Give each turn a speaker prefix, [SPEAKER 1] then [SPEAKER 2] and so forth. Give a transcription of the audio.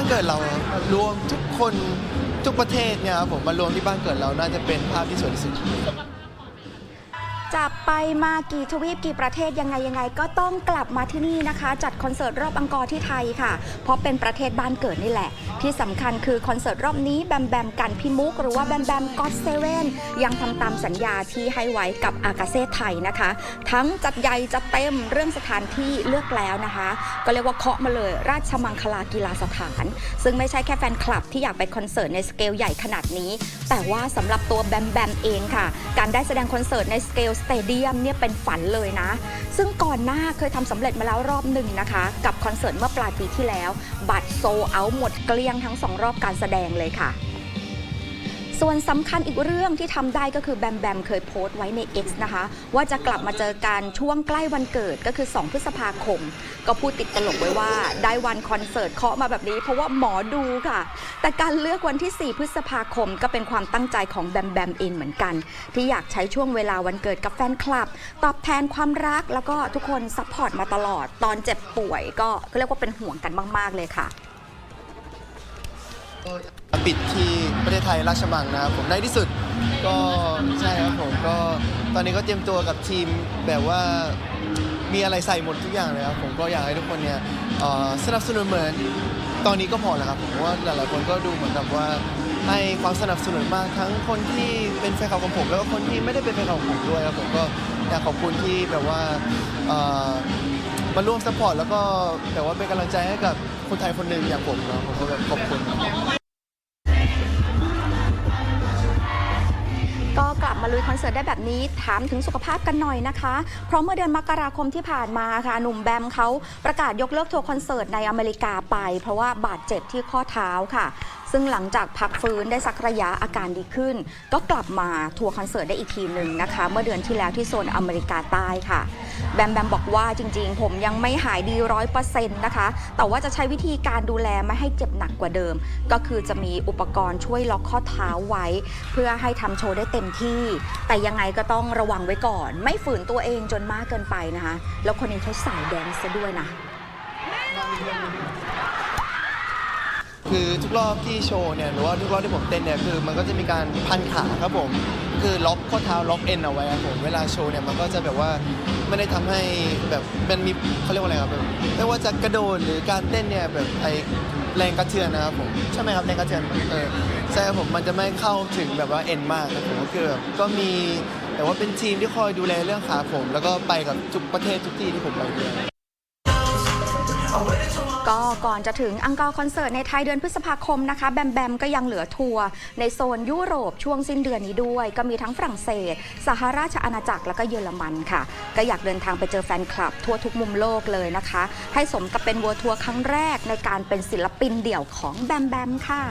[SPEAKER 1] านเกิดเรารวมทุกคนทุกประเทศเนี่ยครับผมมารวมที่บ้านเกิดเราน่าจะเป็นภาพที่สวยที่สุด
[SPEAKER 2] จับไปมากี่ทวีปกี่ประเทศยังไงยังไง ก็ต้องกลับมาที่นี่นะคะ จัดคอนเสิร์ตรอบอังกอร์ที่ไทยค่ะ เพราะเป็นประเทศบ้านเกิดนี่แหละ ที่สำคัญคือคอนเสิร์ตรอบนี้แบมแบมกันพิมุก หรือว่าแบมแบมก็อตเซเว่นยังทำตามสัญญาที่ให้ไว้กับอากาเซ่ไทยนะคะ ทั้งจัดใหญ่จัดเต็มเรื่องสถานที่เลือกแล้วนะคะ ก็เรียกว่าเคาะมาเลยราชมังคลากีฬาสถาน ซึ่งไม่ใช่แค่แฟนคลับที่อยากไปคอนเสิร์ตในสเกลใหญ่ขนาดนี้ แต่ว่าสำหรับตัวแบมแบมเองค่ะ การได้แสดงคอนเสิร์ตในสเกลสเตเดียมเนี่ยเป็นฝันเลยนะ ซึ่งก่อนหน้าเคยทำสำเร็จมาแล้วรอบหนึ่งนะคะ กับคอนเสิร์ตเมื่อปลายปีที่แล้ว บัตรโซเอาหมดเกลี้ยงทั้งสองรอบการแสดงเลยค่ะ ส่วนสำคัญอีกเรื่องที่ทำได้ก็คือแบมแบมเคยโพสต์ไว้ใน X นะคะ ว่าจะกลับมาเจอกันช่วงใกล้วันเกิดก็คือ 2 พฤษภาคม ก็พูดติดตลกไว้ว่า ได้วันคอนเสิร์ตเคาะมาแบบนี้ เพราะว่าหมอดูค่ะ แต่การเลือกวันที่ 4 พฤษภาคม ก็เป็นความตั้งใจของแบมแบมเองเหมือนกัน ที่อยากใช้ช่วงเวลาวันเกิดกับแฟนคลับ ตอบแทนความรักแล้วก็ทุกคนซัพพอร์ตมาตลอดตอนเจ็บป่วย ก็เรียกว่าเป็นห่วงกันมาก ๆเลยค่ะ
[SPEAKER 1] ปิดที่ ทศไทยราชมังนะครับผมในที่สุดก็ใช่ครับผมก็ตอนนี้ก็เตรียมตัวกับทีมแบบว่ามีอะไรใส่หมดทุกอย่างเลยครับผมก็อยากให้ทุกคนเนี่ยเอ่อสนับสนุนเหมือนตอนนี้ก็พอแล้วครับผมว่าหลายๆคนก็ดูเหมือนกับว่าให้ความสนับสนุนมากทั้งคนที่เป็นแฟนคลับของผม แล้วก็คนที่ไม่ได้เป็นแฟนคลับของผมด้วยครับผมก็อยากขอบคุณที่แบบว่าเอ่อมาร่วมสปอร์ตแล้วก็แบบว่าเป็นกำลังใจให้กับคนไทยคนหนึ่งอย่างผมนะผมก็แบบขอบคุณ
[SPEAKER 2] ก็กลับ ลุยคอนเสิร์ตได้แบบนี้ถามถึงสุขภาพกันหน่อยนะคะ เพราะเมื่อเดือนมกราคมที่ผ่านมาค่ะ หนุ่มแบมเขาประกาศยกเลิกทัวร์คอนเสิร์ตในอเมริกาไป เพราะว่าบาดเจ็บที่ข้อเท้าค่ะ ซึ่งหลังจากพักฟื้นได้สักระยะอาการดีขึ้น ก็กลับมาทัวร์คอนเสิร์ตได้อีกทีหนึ่งนะคะ เมื่อเดือนที่แล้วที่โซนอเมริกาใต้ค่ะ แบมแบมบอกว่าจริงๆ ผมยังไม่หายดีร้อยเปอร์เซ็นต์นะคะ แต่ว่าจะใช้วิธีการดูแลไม่ให้เจ็บหนักกว่าเดิม ก็คือจะมีอุปกรณ์ช่วยล็อกข้อเท้าไว้ เพื่อให้ทำโชว์ได้เต็มที่ แต่ยังไงก็ต้องระวังไว้ก่อน ไม่ฝืนตัวเองจนมากเกินไปนะคะ แล้วคนนี้เขาสายแดนซ์ซะด้วยนะ
[SPEAKER 1] คือทุกรอบที่โชว์เนี่ยหรือว่าทุกรอบที่ผมเต้นเนี่ยคือมันก็จะมีการพันขาครับผม คือล็อกข้อเท้าล็อกเอ็นเอาไว้ครับผมเวลาโชว์เนี่ยมันก็จะแบบว่า ไม่ได้ทำให้แบบมันมีเขาเรียกว่าอะไรครับแบบไม่ว่าจะกระโดดหรือการเต้นเนี่ยแบบไอแรงกระเทือนนะครับผมใช่ไหมครับแรงกระเทือนเออใช่ครับผมมันจะไม่เข้าถึงแบบว่าเอ็นมากครับผมก็คือแบบก็มีแต่ว่าเป็นทีมที่คอยดูแลเรื่องขาผม แล้วก็ไปกับทุกประเทศทุกที่ที่ผมไปด้วย
[SPEAKER 2] ก็ก่อนจะถึงอังกอร์คอนเสิร์ตในไทยเดือนพฤษภาคมนะคะ แบมแบมก็ยังเหลือทัวร์ในโซนยุโรปช่วงสิ้นเดือนนี้ด้วย ก็มีทั้งฝรั่งเศส สหราชอาณาจักรแล้วก็เยอรมันค่ะ ก็อยากเดินทางไปเจอแฟนคลับ ทั่วทุกมุมโลกเลยนะคะ ให้สมกับเป็นวัวทัวร์ครั้งแรกในการเป็นศิลปินเดี่ยวของแบมแบมค่ะ